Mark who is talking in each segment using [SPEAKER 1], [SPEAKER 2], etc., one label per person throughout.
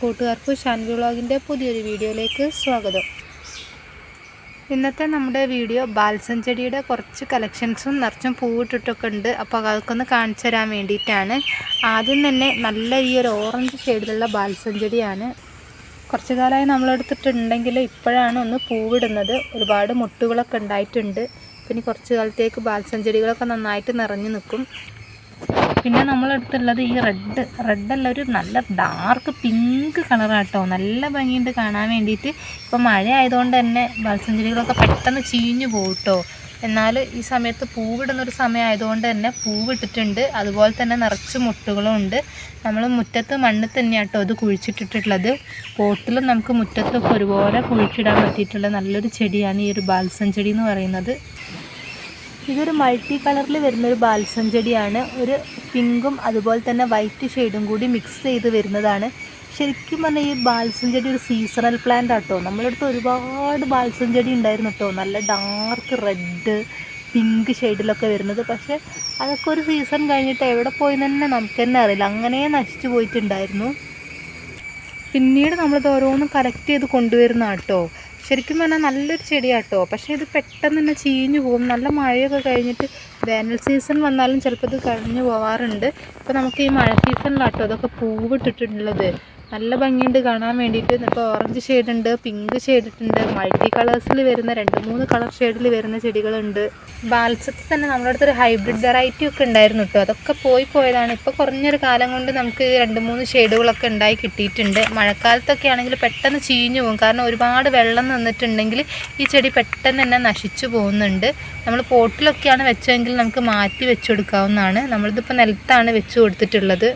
[SPEAKER 1] കൂട്ടുകാർക്കും ഷാൻവി വ്ളോഗിന്റെ പുതിയൊരു വീഡിയോയിലേക്ക് സ്വാഗതം. ഇന്നത്തെ നമ്മുടെ വീഡിയോ ബാൽസം ചെടിയുടെ കുറച്ച് കളക്ഷൻസും നിറച്ചും പൂവിട്ടിട്ടൊക്കെ ഉണ്ട്. അപ്പോൾ അതൊക്കെ കാണിച്ചു തരാൻ വേണ്ടിയിട്ടാണ്. ആദ്യം തന്നെ നല്ല ഈ ഒരു ഓറഞ്ച് ഷെയ്ഡിലുള്ള ബാൽസം ചെടിയാണ്. കുറച്ച് കാലമായി നമ്മളെടുത്തിട്ടുണ്ടെങ്കിൽ ഇപ്പോഴാണ് ഒന്ന് പൂവിടുന്നത്. ഒരുപാട് മുട്ടുകളൊക്കെ ഉണ്ടായിട്ടുണ്ട്. പിന്നെ കുറച്ച് കാലത്തേക്ക് ബാൽസം ചെടികളൊക്കെ നന്നായിട്ട് നിറഞ്ഞു നിൽക്കും. പിന്നെ നമ്മളെടുത്തുള്ളത് ഈ റെഡ് റെഡല്ല ഒരു നല്ല ഡാർക്ക് പിങ്ക് കളറാട്ടോ നല്ല ഭംഗിയുണ്ട് കാണാൻ വേണ്ടിയിട്ട്. ഇപ്പം മഴ ആയതുകൊണ്ട് തന്നെ ബാൽസം പെട്ടെന്ന് ചീഞ്ഞു പോകട്ടോ കേട്ടോ എന്നാൽ ഈ സമയത്ത് പൂവിടുന്ന ഒരു സമയം ആയതുകൊണ്ട് തന്നെ പൂവിട്ടിട്ടുണ്ട്. അതുപോലെ തന്നെ നിറച്ച് മുട്ടുകളും ഉണ്ട്. നമ്മൾ മുറ്റത്ത് മണ്ണ് തന്നെയാട്ടോ അത് കുഴിച്ചിട്ടിട്ടുള്ളത്. പോട്ടിലും നമുക്ക് മുറ്റത്തൊക്കെ ഒരുപോലെ കുഴിച്ചിടാൻ പറ്റിയിട്ടുള്ള നല്ലൊരു ചെടിയാണ് ഈ ഒരു ബാൽസം ചെടി എന്ന് പറയുന്നത്. ഇതൊരു മൾട്ടി കളറിൽ വരുന്ന ഒരു ബാൽസം ചെടിയാണ് ഒരു പിങ്കും അതുപോലെ തന്നെ വൈറ്റ് ഷെയ്ഡും കൂടി മിക്സ് ചെയ്ത് വരുന്നതാണ്. ശരിക്കും പറഞ്ഞാൽ ഈ ബാൽസം ചെടി ഒരു സീസണൽ പ്ലാന്റ് ആട്ടോ. നമ്മളടുത്ത് ഒരുപാട് ബാൽസം ചെടി ഉണ്ടായിരുന്നു കേട്ടോ നല്ല ഡാർക്ക് റെഡ് പിങ്ക് ഷെയ്ഡിലൊക്കെ വരുന്നത്. പക്ഷേ അതൊക്കെ ഒരു സീസൺ കഴിഞ്ഞിട്ട് എവിടെ പോയി തന്നെ നമുക്ക് തന്നെ അറിയില്ല. അങ്ങനെ നശിച്ചു പോയിട്ടുണ്ടായിരുന്നു. പിന്നീട് നമ്മളിത് ഓരോന്നും കളക്ട് ചെയ്ത് കൊണ്ടുവരുന്ന കേട്ടോ ശരിക്കും പറഞ്ഞാൽ നല്ലൊരു ചെടിയാട്ടോ. പക്ഷേ ഇത് പെട്ടെന്ന് തന്നെ ചീഞ്ഞു പോകും. നല്ല മഴയൊക്കെ കഴിഞ്ഞിട്ട് വേനൽ സീസൺ വന്നാലും ചിലപ്പോൾ ഇത് കഴിഞ്ഞു പോവാറുണ്ട്. ഇപ്പോൾ നമുക്ക് ഈ മഴ സീസണിലാട്ടോ അതൊക്കെ പൂവിട്ടിട്ടുള്ളത്. നല്ല ഭംഗിയുണ്ട് കാണാൻ വേണ്ടിയിട്ട്. ഇപ്പോൾ ഓറഞ്ച് ഷെയ്ഡ് ഉണ്ട് പിങ്ക് ഷെയ്ഡ് ഉണ്ട് മൾട്ടി കളേഴ്സിൽ വരുന്ന രണ്ട് മൂന്ന് കളർ ഷെയ്ഡിൽ വരുന്ന ചെടികളുണ്ട്. ബാൽസത്തിൽ തന്നെ നമ്മുടെ അടുത്തൊരു ഹൈബ്രിഡ് വെറൈറ്റി ഒക്കെ ഉണ്ടായിരുന്നു കേട്ടോ അതൊക്കെ പോയി പോയതാണ്. ഇപ്പോൾ കുറഞ്ഞൊരു കാലം കൊണ്ട് നമുക്ക് രണ്ട് മൂന്ന് ഷെയ്ഡുകളൊക്കെ ഉണ്ടായി കിട്ടിയിട്ടുണ്ട്. മഴക്കാലത്തൊക്കെ ആണെങ്കിൽ പെട്ടെന്ന് ചീഞ്ഞു പോകും. കാരണം ഒരുപാട് വെള്ളം നിന്നിട്ടുണ്ടെങ്കിൽ ഈ ചെടി പെട്ടെന്ന് തന്നെ നശിച്ചു പോകുന്നുണ്ട്. നമ്മൾ പോട്ടിലൊക്കെയാണ് വെച്ചതെങ്കിൽ നമുക്ക് മാറ്റി വെച്ചു കൊടുക്കാവുന്നതാണ്. നമ്മളിതിപ്പോൾ നിലത്താണ് വെച്ച് കൊടുത്തിട്ടുള്ളത്.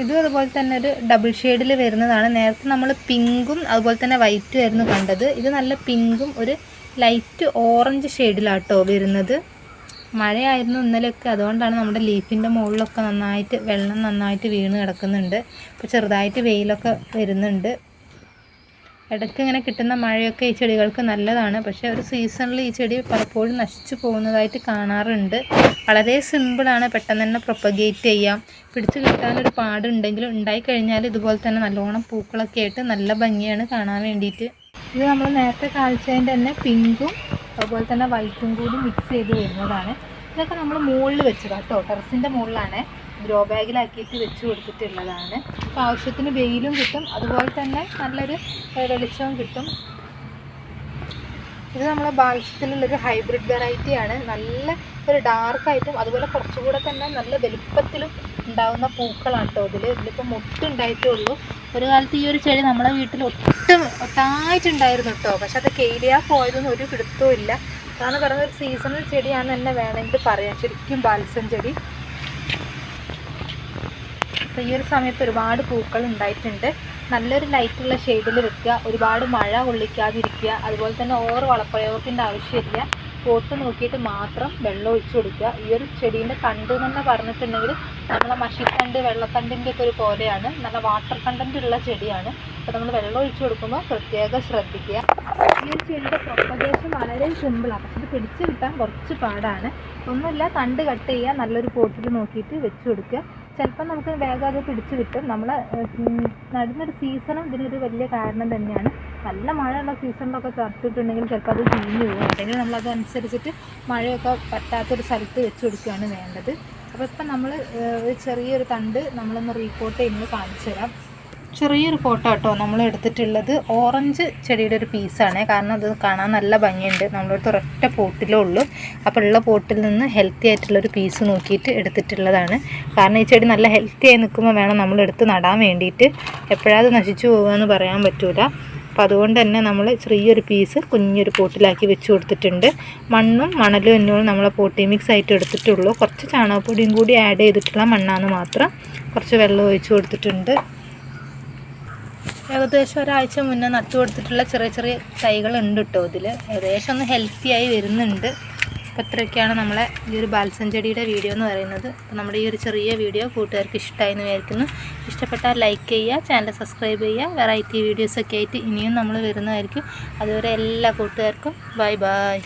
[SPEAKER 1] ഇതും അതുപോലെ തന്നെ ഒരു ഡബിൾ ഷെയ്ഡിൽ വരുന്നതാണ്. നേരത്തെ നമ്മൾ പിങ്കും അതുപോലെ തന്നെ വൈറ്റും ആയിരുന്നു കണ്ടത്. ഇത് നല്ല പിങ്കും ഒരു ലൈറ്റ് ഓറഞ്ച് ഷെയ്ഡിലാട്ടോ വരുന്നത്. മഴയായിരുന്നു ഇന്നലെയൊക്കെ. അതുകൊണ്ടാണ് നമ്മുടെ ലീഫിന്റെ മുകളിലൊക്കെ നന്നായിട്ട് വെള്ളം നന്നായിട്ട് വീണ് കിടക്കുന്നുണ്ട്. ഇപ്പോൾ ചെറുതായിട്ട് വെയിലൊക്കെ വരുന്നുണ്ട്. ഇടയ്ക്ക് ഇങ്ങനെ കിട്ടുന്ന മഴയൊക്കെ ഈ ചെടികൾക്ക് നല്ലതാണ്. പക്ഷേ ഒരു സീസണിൽ ഈ ചെടി പലപ്പോഴും നശിച്ചു പോകുന്നതായിട്ട് കാണാറുണ്ട്. വളരെ സിമ്പിളാണ് പെട്ടെന്ന് തന്നെ പ്രൊപ്പഗേറ്റ് ചെയ്യാം. പിടിച്ചു കിട്ടാനൊരു പാടുണ്ടെങ്കിലും ഉണ്ടായിക്കഴിഞ്ഞാൽ ഇതുപോലെ തന്നെ നല്ലോണം പൂക്കളൊക്കെ ആയിട്ട് നല്ല ഭംഗിയാണ് കാണാൻ വേണ്ടിയിട്ട്. ഇത് നമ്മൾ നേരത്തെ കാഴ്ചേന്റെ തന്നെ പിങ്കും അതുപോലെ തന്നെ വൈറ്റും കൂടി മിക്സ് ചെയ്ത് വരുന്നതാണ്. ഇതൊക്കെ നമ്മൾ മുകളിൽ വെച്ചതാണ് കേട്ടോ. ടെറസിന്റെ മുകളിലാണ്. ഗ്രോ ബാഗിലാക്കിയിട്ട് വെച്ച് കൊടുത്തിട്ടുള്ളതാണ്. അപ്പോൾ ആവശ്യത്തിന് വെയിലും കിട്ടും. അതുപോലെ തന്നെ നല്ലൊരു വെളിച്ചവും കിട്ടും. ഇത് നമ്മളെ ബാൽസ്യത്തിലുള്ളൊരു ഹൈബ്രിഡ് വെറൈറ്റിയാണ് നല്ല ഒരു ഡാർക്കായിട്ടും അതുപോലെ കുറച്ചുകൂടെ തന്നെ നല്ല വലുപ്പത്തിലും ഉണ്ടാകുന്ന പൂക്കളാണ് കേട്ടോ ഇതിൽ ഇതിലിപ്പോൾ മുട്ടുണ്ടായിട്ടേ ഉള്ളൂ ഒരു കാലത്ത് ഈ ഒരു ചെടി നമ്മളെ വീട്ടിൽ ഒട്ടും ഒട്ടായിട്ടുണ്ടായിരുന്നു കേട്ടോ പക്ഷെ അത് കെയിലിയാ പോയതൊന്നും ഒരു പിടുത്തവും ഇല്ല. കാരണം പറയുന്ന ഒരു സീസണൽ ചെടിയാണ് തന്നെ വേണമെങ്കിൽ പറയാം ശരിക്കും ബാൽസ്യം ചെടി. അപ്പോൾ ഈ ഒരു സമയത്ത് ഒരുപാട് പൂക്കൾ ഉണ്ടായിട്ടുണ്ട്. നല്ലൊരു ലൈറ്റുള്ള ഷെയ്ഡിൽ വെക്കുക. ഒരുപാട് മഴ കൊള്ളിക്കാതിരിക്കുക. അതുപോലെ തന്നെ ഓവർ വളപ്രയോഗത്തിന്റെ ആവശ്യമില്ല. പോട്ട് നോക്കിയിട്ട് മാത്രം വെള്ളം ഒഴിച്ചു കൊടുക്കുക. ഈ ഒരു ചെടീന്റെ തണ്ട് തന്നെ പറഞ്ഞിട്ടുണ്ടെങ്കിൽ നമ്മളെ മഷിത്തണ്ട് വെള്ളത്തണ്ടിന്റെ ഒക്കെ ഒരു പോലെയാണ്. നല്ല വാട്ടർ കണ്ടന്റ് ഉള്ള ചെടിയാണ്. അപ്പോൾ നമ്മൾ വെള്ളം ഒഴിച്ചു കൊടുക്കുമ്പോൾ പ്രത്യേകം ശ്രദ്ധിക്കുക. ഈ ഒരു ചെടിയുടെ പ്രൊപ്പഗേഷൻ വളരെ സിമ്പിളാണ് പക്ഷെ ഇത് പിടിച്ചു കിട്ടാൻ കുറച്ച് പാടാണ്. ഒന്നുമില്ല തണ്ട് കട്ട് ചെയ്യുക. നല്ലൊരു പോട്ടിൽ നോക്കിയിട്ട് വെച്ച് കൊടുക്കുക. ചിലപ്പോൾ നമുക്ക് വേഗം അത് പിടിച്ച് കിട്ടും. നമ്മൾ നടുന്നൊരു സീസണും ഇതിനൊരു വലിയ കാരണം തന്നെയാണ്. നല്ല മഴയുള്ള സീസണിലൊക്കെ ചേർത്തിട്ടുണ്ടെങ്കിൽ ചിലപ്പോൾ അത് ചീഞ്ഞു പോകും. അല്ലെങ്കിൽ നമ്മളതനുസരിച്ചിട്ട് മഴയൊക്കെ പറ്റാത്തൊരു സ്ഥലത്ത് വെച്ച് കൊടുക്കുകയാണ് വേണ്ടത്. അപ്പോൾ ഇപ്പം നമ്മൾ ഒരു ചെറിയൊരു തണ്ട് നമ്മളൊന്ന് റീപോർട്ട് ചെയ്യുന്നത് കാണിച്ചു തരാം ചെറിയൊരു ഫോട്ടോ കേട്ടോ നമ്മൾ എടുത്തിട്ടുള്ളത്. ഓറഞ്ച് ചെടിയുടെ ഒരു പീസാണ് കാരണം അത് കാണാൻ നല്ല ഭംഗിയുണ്ട്. നമ്മളടുത്ത് ഒരൊറ്റ പോട്ടിലേ ഉള്ളൂ. അപ്പോൾ ഉള്ള പോട്ടിൽ നിന്ന് ഹെൽത്തി ആയിട്ടുള്ളൊരു പീസ് നോക്കിയിട്ട് എടുത്തിട്ടുള്ളതാണ്. കാരണം ഈ ചെടി നല്ല ഹെൽത്തി ആയി നിൽക്കുമ്പോൾ വേണം നമ്മൾ എടുത്ത് നടാൻ വേണ്ടിയിട്ട്. എപ്പോഴാത് നശിച്ചു പോകുകയെന്ന് പറയാൻ പറ്റൂല. അപ്പോൾ അതുകൊണ്ട് തന്നെ നമ്മൾ ചെറിയൊരു പീസ് കുഞ്ഞൊരു പോട്ടിലാക്കി വെച്ച് കൊടുത്തിട്ടുണ്ട്. മണ്ണും മണലും എന്നോളം നമ്മളെ പോട്ടി മിക്സ് ആയിട്ട് എടുത്തിട്ടുള്ളൂ. കുറച്ച് ചാണകപ്പൊടിയും കൂടി ആഡ് ചെയ്തിട്ടുള്ള മണ്ണാണ് മാത്രം കുറച്ച് വെള്ളം ഒഴിച്ച് കൊടുത്തിട്ടുണ്ട്. ഏകദേശം ഒരാഴ്ച മുന്നേ നട്ടു കൊടുത്തിട്ടുള്ള ചെറിയ ചെറിയ തൈകൾ ഉണ്ട് കേട്ടോ ഇതിൽ ഏകദേശം ഒന്ന് ഹെൽത്തി ആയി വരുന്നുണ്ട്. അപ്പോൾ ഇത്രയൊക്കെയാണ് നമ്മളെ ഈ ഒരു ബാൽസം ചെടിയുടെ വീഡിയോ എന്ന് പറയുന്നത്. അപ്പോൾ നമ്മുടെ ഈ ഒരു ചെറിയ വീഡിയോ കൂട്ടുകാർക്ക് ഇഷ്ടമായി എന്ന് വിചാരിക്കുന്നു. ഇഷ്ടപ്പെട്ടാൽ ലൈക്ക് ചെയ്യുക ചാനൽ സബ്സ്ക്രൈബ് ചെയ്യുക വെറൈറ്റി വീഡിയോസൊക്കെ ആയിട്ട് ഇനിയും നമ്മൾ വരുന്നതായിരിക്കും. അതുവരെ എല്ലാ കൂട്ടുകാർക്കും ബൈ ബൈ